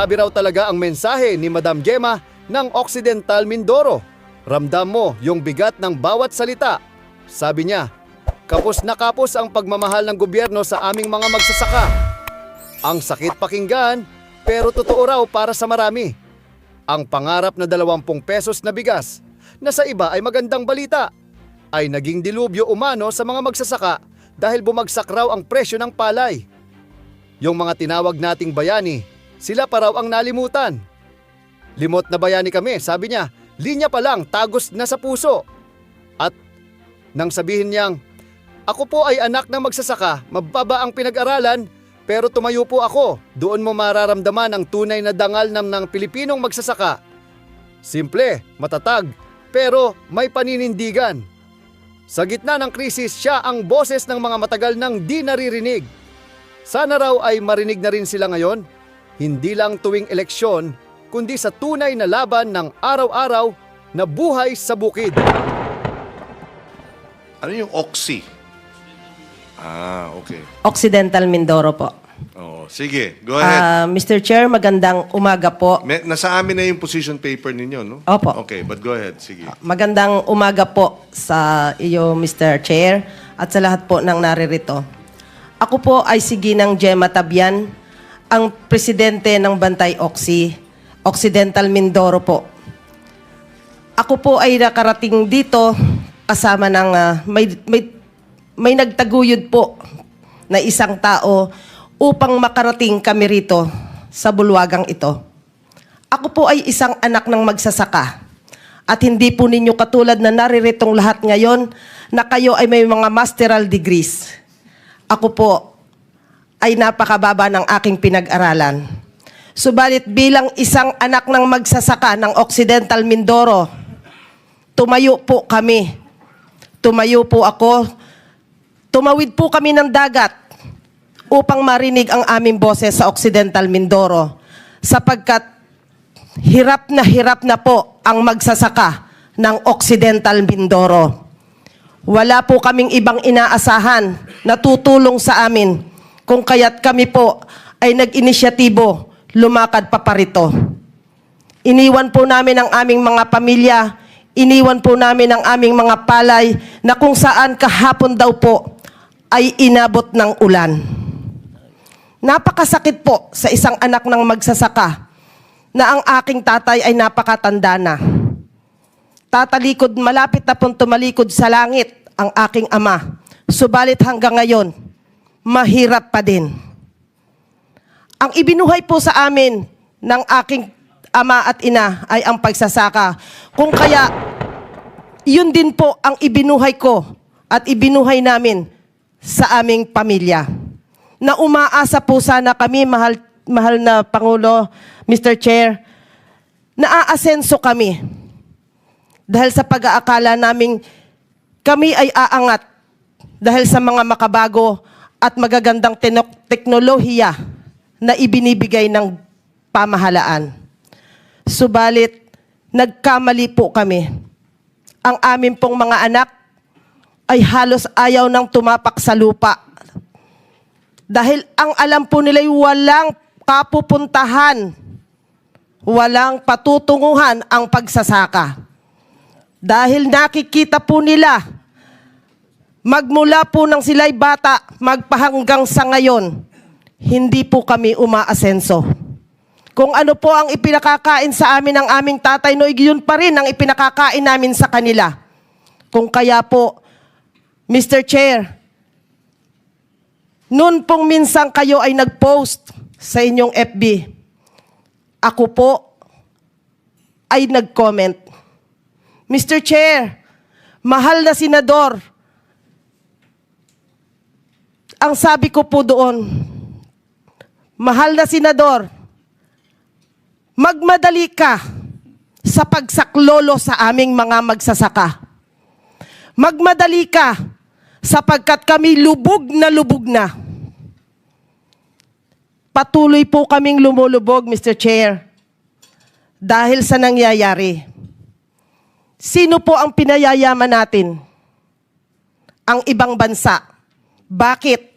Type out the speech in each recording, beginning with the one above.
Grabe raw talaga ang mensahe ni Madam Gemma ng Occidental Mindoro. Ramdam mo yung bigat ng bawat salita. Sabi niya, kapos na kapos ang pagmamahal ng gobyerno sa aming mga magsasaka. Ang sakit pakinggan, pero totoo raw para sa marami. Ang pangarap na 20 pesos na bigas, na sa iba ay magandang balita, ay naging dilubyo umano sa mga magsasaka dahil bumagsak raw ang presyo ng palay. Yung mga tinawag nating bayani, sila pa raw ang nalimutan. Limot na bayani kami, sabi niya, linya pa lang, tagos na sa puso. At nang sabihin niyang, ako po ay anak ng magsasaka, mababa ang pinag-aralan, pero tumayo po ako, doon mo mararamdaman ang tunay na dangal ng, ng Pilipinong magsasaka. Simple, matatag, pero may paninindigan. Sa gitna ng krisis, siya ang boses ng mga matagal nang di naririnig. Sana raw ay marinig na rin sila ngayon, hindi lang tuwing eleksyon, kundi sa tunay na laban ng araw-araw na buhay sa bukid. Ano yung Oxy? Ah, okay. Occidental Mindoro po. Oh, sige, go ahead. Ah, Mr. Chair, magandang umaga po. May, nasa amin na yung position paper ninyo, no? Opo. Okay, but go ahead, sige. Magandang umaga po sa iyo, Mr. Chair, at sa lahat po ng naririto. Ako po ay si Ginang Gemma Tabian, ang presidente ng Bantay Oxy, Occidental Mindoro po. Ako po ay nakarating dito kasama ng ah, may, may, may nagtaguyod po na isang tao upang makarating kami rito sa bulwagang ito. Ako po ay isang anak ng magsasaka. At hindi po ninyo katulad na nariritong lahat ngayon na kayo ay may mga masteral degrees. Ako po ay napakababa ng aking pinag-aralan. Subalit bilang isang anak ng magsasaka ng Occidental Mindoro, tumayo po kami. Tumayo po ako. Tumawid po kami ng dagat upang marinig ang aming boses sa Occidental Mindoro sapagkat hirap na hirap na po ang magsasaka ng Occidental Mindoro. Wala po kaming ibang inaasahan na tutulong sa amin kung kaya't kami po ay nag-inisyatibo lumakad pa parito. Iniwan po namin ang aming mga pamilya, iniwan po namin ang aming mga palay na kung saan kahapon daw po ay inabot ng ulan. Napakasakit po sa isang anak ng magsasaka na ang aking tatay ay napakatanda na. Tatalikod, malapit na pong tumalikod sa langit ang aking ama. Subalit hanggang ngayon, mahirap pa din. Ang ibinuhay po sa amin ng aking ama at ina ay ang pagsasaka. Kung kaya, yun din po ang ibinuhay ko at ibinuhay namin sa aming pamilya. Na umaasa po sana kami, mahal, mahal na Pangulo, Mr. Chair, na aasenso kami. Dahil sa pag-aakala naming kami ay aangat dahil sa mga makabago at magagandang teknolohiya na ibinibigay ng pamahalaan. Subalit, nagkamali po kami. Ang amin pong mga anak ay halos ayaw nang tumapak sa lupa. Dahil ang alam po nila ay walang kapupuntahan, walang patutunguhan ang pagsasaka. Dahil nakikita po nila, magmula po nang sila'y bata, magpahanggang sa ngayon, hindi po kami umaasenso. Kung ano po ang ipinakakain sa amin ng aming tatay, no, yun pa rin ang ipinakakain namin sa kanila. Kung kaya po, Mr. Chair, noon pong minsan kayo ay nag-post sa inyong FB, ako po ay nag-comment. Mr. Chair, mahal na senador, ang sabi ko po doon, mahal na senador, magmadali ka sa pagsaklolo sa aming mga magsasaka. Magmadali ka sapagkat kami lubog na lubog na. Patuloy po kaming lumulubog, Mr. Chair, dahil sa nangyayari. Sino po ang pinayayaman natin? Ang ibang bansa. Bakit?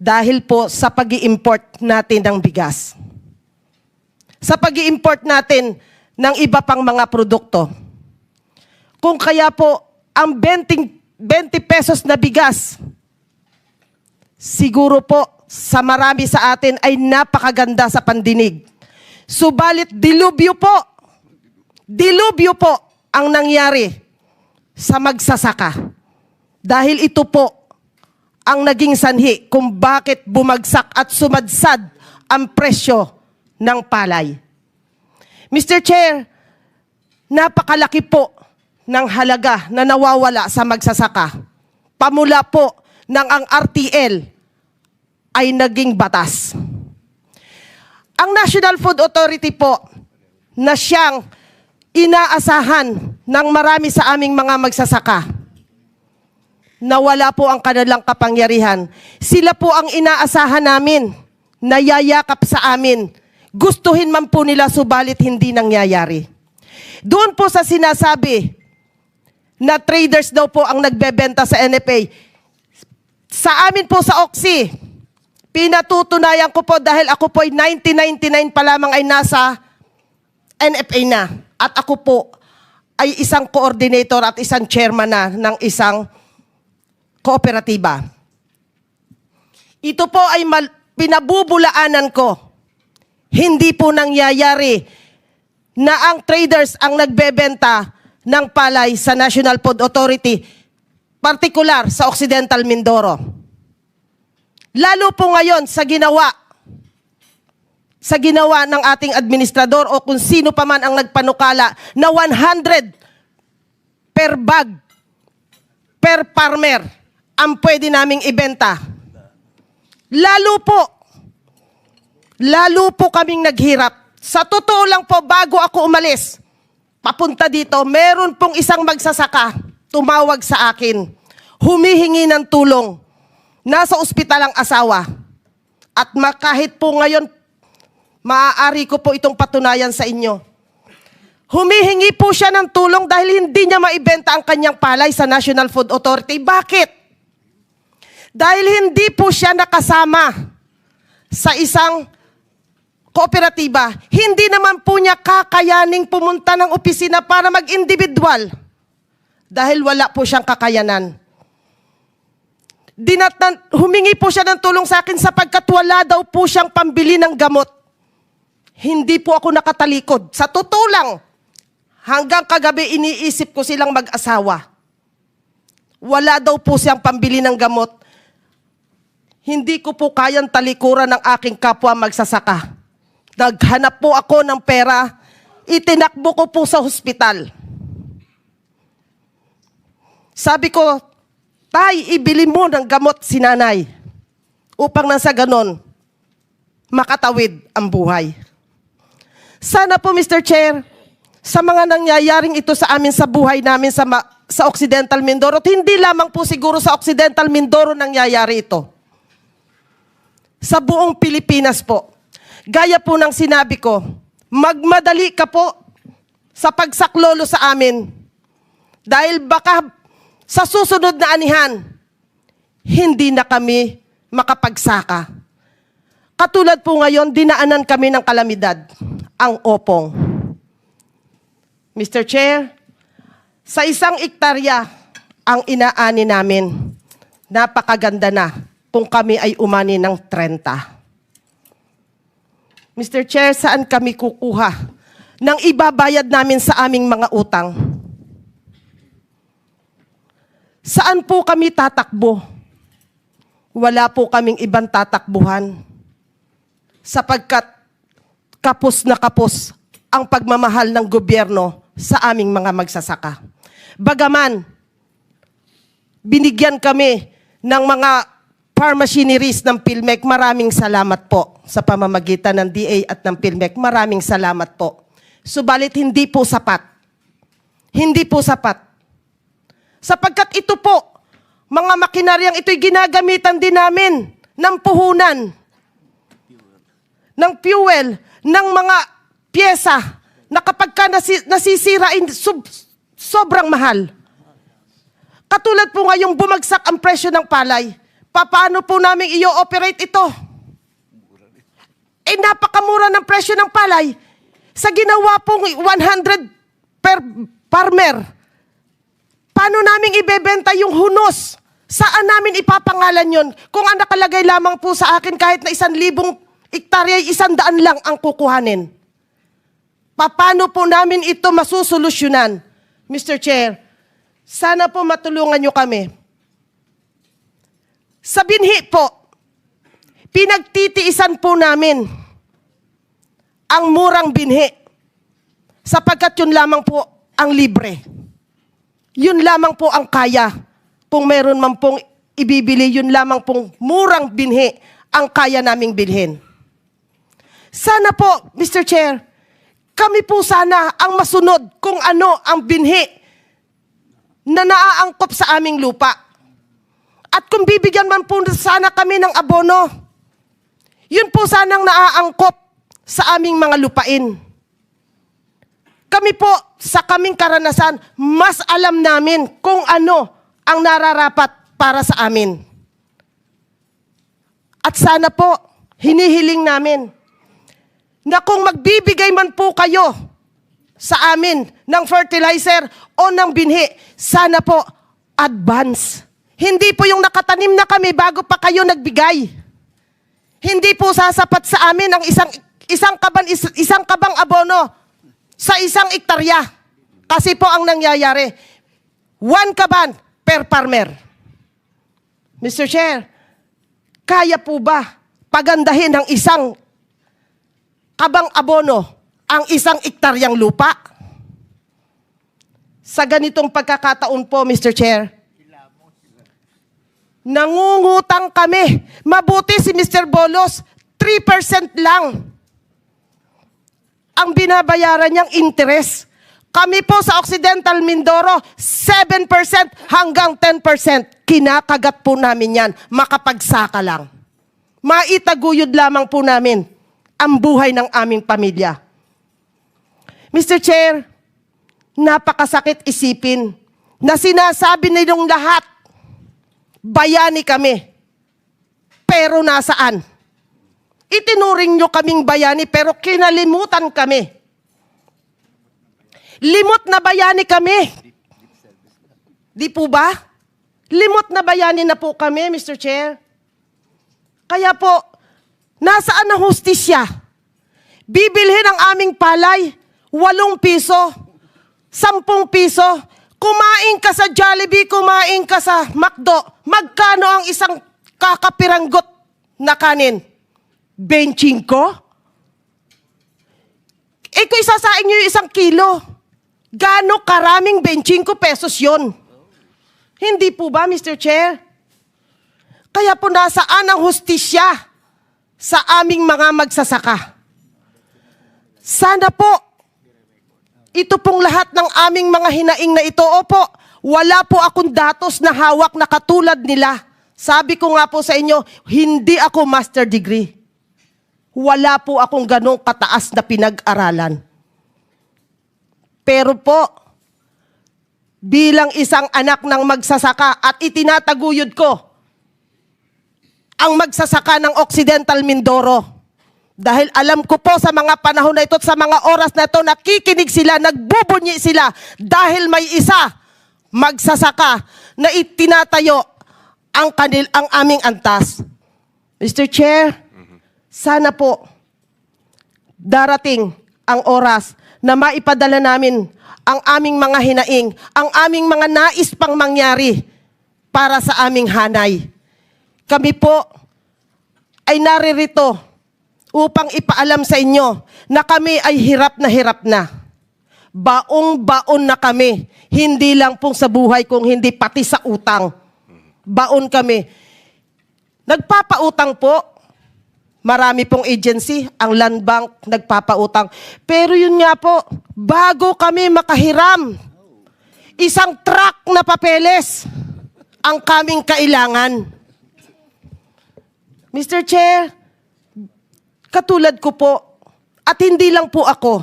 Dahil po sa pag import natin ng bigas. sa pag import natin ng iba pang mga produkto. Kung kaya po, ang 20, 20 pesos na bigas, siguro po sa marami sa atin ay napakaganda sa pandinig. Subalit dilubyo po, dilubyo po ang nangyari sa magsasaka. Dahil ito po ang naging sanhi kung bakit bumagsak at sumadsad ang presyo ng palay. Mr. Chair, napakalaki po ng halaga na nawawala sa magsasaka. Pamula po ng ang RTL ay naging batas. Ang National Food Authority po na siyang inaasahan ng marami sa aming mga magsasaka nawala po ang kanilang kapangyarihan. Sila po ang inaasahan namin, nayayakap sa amin. Gustuhin man po nila subalit hindi nangyayari. Doon po sa sinasabi na traders daw po ang nagbebenta sa NFA. Sa amin po sa Oxy, pinatutunayan ko po dahil ako po ay 1999 pa lamang ay nasa NFA na. At ako po ay isang coordinator at isang chairman na ng isang kooperatiba. Ito po ay mal- pinabubulaanan ko. Hindi po nangyayari na ang traders ang nagbebenta ng palay sa National Food Authority, partikular sa Occidental Mindoro. Lalo po ngayon sa ginawa sa ginawa ng ating administrador o kung sino pa man ang nagpanukala na 100 per bag per farmer ang pwede naming ibenta. Lalo po, lalo po kaming naghirap. Sa totoo lang po, bago ako umalis, papunta dito, meron pong isang magsasaka tumawag sa akin, humihingi ng tulong. Nasa ospital ang asawa. At kahit po ngayon, maaari ko po itong patunayan sa inyo. Humihingi po siya ng tulong dahil hindi niya maibenta ang kanyang palay sa National Food Authority. Bakit? Dahil hindi po siya nakasama sa isang kooperatiba, hindi naman po niya kakayaning pumunta ng opisina para mag-individual. Dahil wala po siyang kakayanan. Dinatan, humingi po siya ng tulong sa akin sapagkat wala daw po siyang pambili ng gamot. Hindi po ako nakatalikod. Sa totoo hanggang kagabi iniisip ko silang mag-asawa. Wala daw po siyang pambili ng gamot. Hindi ko po kayang talikuran ng aking kapwa magsasaka. Naghanap po ako ng pera, itinakbo ko po sa hospital. Sabi ko, Tay, ibili mo ng gamot si nanay upang nang sa ganon, makatawid ang buhay. Sana po, Mr. Chair, sa mga nangyayaring ito sa amin sa buhay namin sa, sa Occidental Mindoro, hindi lamang po siguro sa Occidental Mindoro nangyayari ito. Sa buong Pilipinas po. Gaya po ng sinabi ko, magmadali ka po sa pagsaklolo sa amin. Dahil baka sa susunod na anihan, hindi na kami makapagsaka. Katulad po ngayon, dinaanan kami ng kalamidad, ang opong. Mr. Chair, sa isang ektarya ang inaani namin, napakaganda na kung kami ay umani ng 30. Mr. Chair, saan kami kukuha ng ibabayad namin sa aming mga utang? Saan po kami tatakbo? Wala po kaming ibang tatakbuhan. Sapagkat kapos na kapos ang pagmamahal ng gobyerno sa aming mga magsasaka. Bagaman, binigyan kami ng mga farm machineries ng PhilMec. Maraming salamat po sa pamamagitan ng DA at ng PhilMec. Maraming salamat po. Subalit hindi po sapat. Hindi po sapat. Sapagkat ito po, mga makinaryang ito'y ginagamitan din namin ng puhunan, ng fuel, ng mga pyesa na kapag ka nasi, nasisira, sob- sobrang mahal. Katulad po ngayong bumagsak ang presyo ng palay, paano po namin i-operate ito? Eh napakamura ng presyo ng palay, Sa ginawa pong 100 per farmer, paano namin ibebenta yung hunos? Saan namin ipapangalan yon? Kung ang nakalagay lamang po sa akin kahit na isang libong ektarya, isang daan lang ang kukuhanin. Paano po namin ito masusolusyonan? Mr. Chair, sana po matulungan nyo kami. Sa binhi po, pinagtitiisan po namin ang murang binhi sapagkat yun lamang po ang libre. Yun lamang po ang kaya. Kung meron man pong ibibili, yun lamang pong murang binhi ang kaya naming bilhin. Sana po, Mr. Chair, kami po sana ang masunod kung ano ang binhi na naaangkop sa aming lupa. At kung bibigyan man po sana kami ng abono, yun po sanang naaangkop sa aming mga lupain. Kami po, sa kaming karanasan, mas alam namin kung ano ang nararapat para sa amin. At sana po, hinihiling namin na kung magbibigay man po kayo sa amin ng fertilizer o ng binhi, sana po advance. Hindi po yung nakatanim na kami bago pa kayo nagbigay. Hindi po sasapat sa amin ang isang isang kaban is- isang kabang abono sa isang ektarya. Kasi po ang nangyayari, one kaban per farmer. Mr. Chair, kaya po ba pagandahin ng isang kabang abono ang isang ektaryang lupa? Sa ganitong pagkakataon po, Mr. Chair, nangungutang kami. Mabuti si Mr. Bolos, 3% lang ang binabayaran niyang interest. Kami po sa Occidental Mindoro, 7% hanggang 10%. Kinakagat po namin yan. Makapagsaka lang. Maitaguyod lamang po namin ang buhay ng aming pamilya. Mr. Chair, napakasakit isipin na sinasabi nilang lahat, bayani kami. Pero nasaan? Itinuring nyo kaming bayani pero kinalimutan kami. Limot na bayani kami. Di po ba? Limot na bayani na po kami, Mr. Chair. Kaya po, nasaan ang hustisya? Bibilhin ang aming palay, walong piso, sampung piso. Kumain ka sa Jollibee, kumain ka sa McDo. Magkano ang isang kakapiranggot na kanin? 25? Eh kung isasaing nyo isang kilo, gaano karaming 25 pesos yon? Hindi po ba, Mr. Chair? Kaya po nasaan ang hustisya sa aming mga magsasaka? Sana po, ito pong lahat ng aming mga hinaing na ito, opo, wala po akong datos na hawak na katulad nila. Sabi ko nga po sa inyo, hindi ako master degree. Wala po akong ganong kataas na pinag-aralan. Pero po, bilang isang anak ng magsasaka at itinataguyod ko ang magsasaka ng Occidental Mindoro. Dahil alam ko po sa mga panahon na ito at sa mga oras na ito, nakikinig sila, nagbubunyi sila dahil may isa magsasaka na itinatayo ang kanil ang aming antas. Mr. Chair, sana po darating ang oras na maipadala namin ang aming mga hinaing, ang aming mga nais pang mangyari para sa aming hanay. Kami po ay naririto upang ipaalam sa inyo na kami ay hirap na hirap na. Baong-baon na kami. Hindi lang pong sa buhay, kung hindi pati sa utang. Baon kami. Nagpapautang po. Marami pong agency, ang land bank nagpapautang. Pero yun nga po, bago kami makahiram, isang truck na papeles ang kaming kailangan. Mr. Chair, katulad ko po, at hindi lang po ako,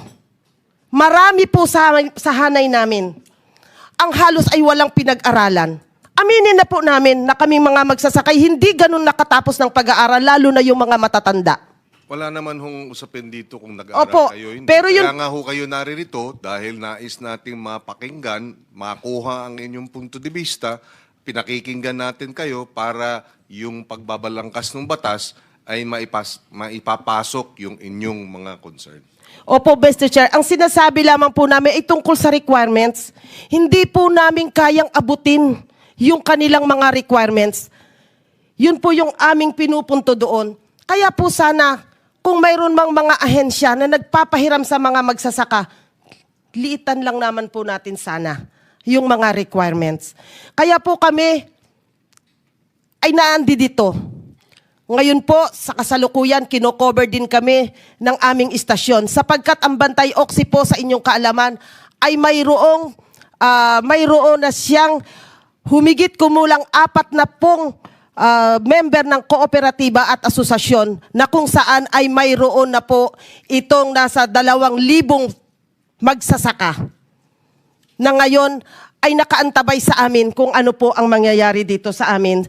marami po sa, sa hanay namin, ang halos ay walang pinag-aralan. Aminin na po namin na kaming mga magsasakay, hindi ganun nakatapos ng pag-aaral, lalo na yung mga matatanda. Wala naman hong usapin dito kung nag-aaral Opo, kayo. Hindi. pero yun- Kaya nga ho kayo naririto dahil nais nating mapakinggan, makuha ang inyong punto de vista, pinakikinggan natin kayo para yung pagbabalangkas ng batas ay maipas, maipapasok yung inyong mga concern. Opo, Mr. Chair. Ang sinasabi lamang po namin ay tungkol sa requirements. Hindi po namin kayang abutin yung kanilang mga requirements. Yun po yung aming pinupunto doon. Kaya po sana, kung mayroon mang mga ahensya na nagpapahiram sa mga magsasaka, liitan lang naman po natin sana yung mga requirements. Kaya po kami ay naandi dito. Ngayon po, sa kasalukuyan, kinocover din kami ng aming istasyon. Sapagkat ang Bantay Oxy po sa inyong kaalaman ay mayroong, ah, mayroon na siyang humigit kumulang apat na pong ah, member ng kooperatiba at asosasyon na kung saan ay mayroon na po itong nasa dalawang libong magsasaka na ngayon ay nakaantabay sa amin kung ano po ang mangyayari dito sa amin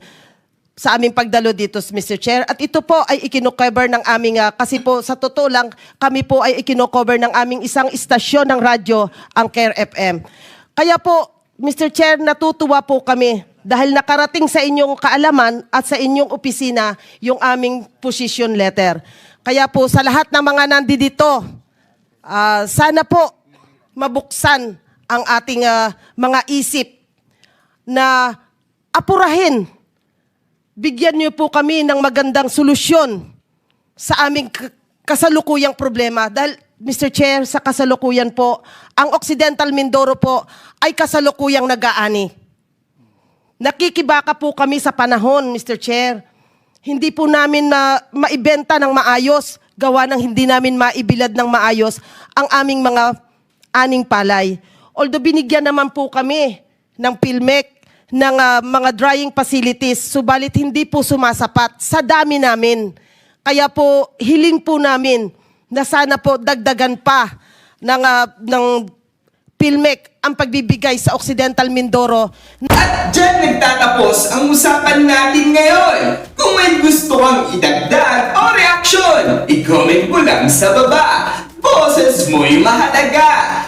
sa aming pagdalo dito, Mr. Chair. At ito po ay ikinocover ng aming, ah, kasi po sa totoo lang, kami po ay ikinocover ng aming isang istasyon ng radyo, ang Care FM. Kaya po, Mr. Chair, natutuwa po kami dahil nakarating sa inyong kaalaman at sa inyong opisina yung aming position letter. Kaya po sa lahat ng mga nandito, ah, sana po mabuksan ang ating ah, mga isip na apurahin bigyan niyo po kami ng magandang solusyon sa aming kasalukuyang problema. Dahil, Mr. Chair, sa kasalukuyan po, ang Occidental Mindoro po ay kasalukuyang nag-aani. Nakikibaka po kami sa panahon, Mr. Chair. Hindi po namin na maibenta ng maayos, gawa ng hindi namin maibilad ng maayos ang aming mga aning palay. Although binigyan naman po kami ng PhilMec, ng ah, mga drying facilities, subalit hindi po sumasapat sa dami namin. Kaya po, hiling po namin na sana po dagdagan pa ng, ah, ng PhilMec ang pagbibigay sa Occidental Mindoro At dyan nagtatapos ang usapan natin ngayon. Kung may gusto kang idagdag o reaksyon, i-comment mo lang sa baba. Boses mo'y mahalaga.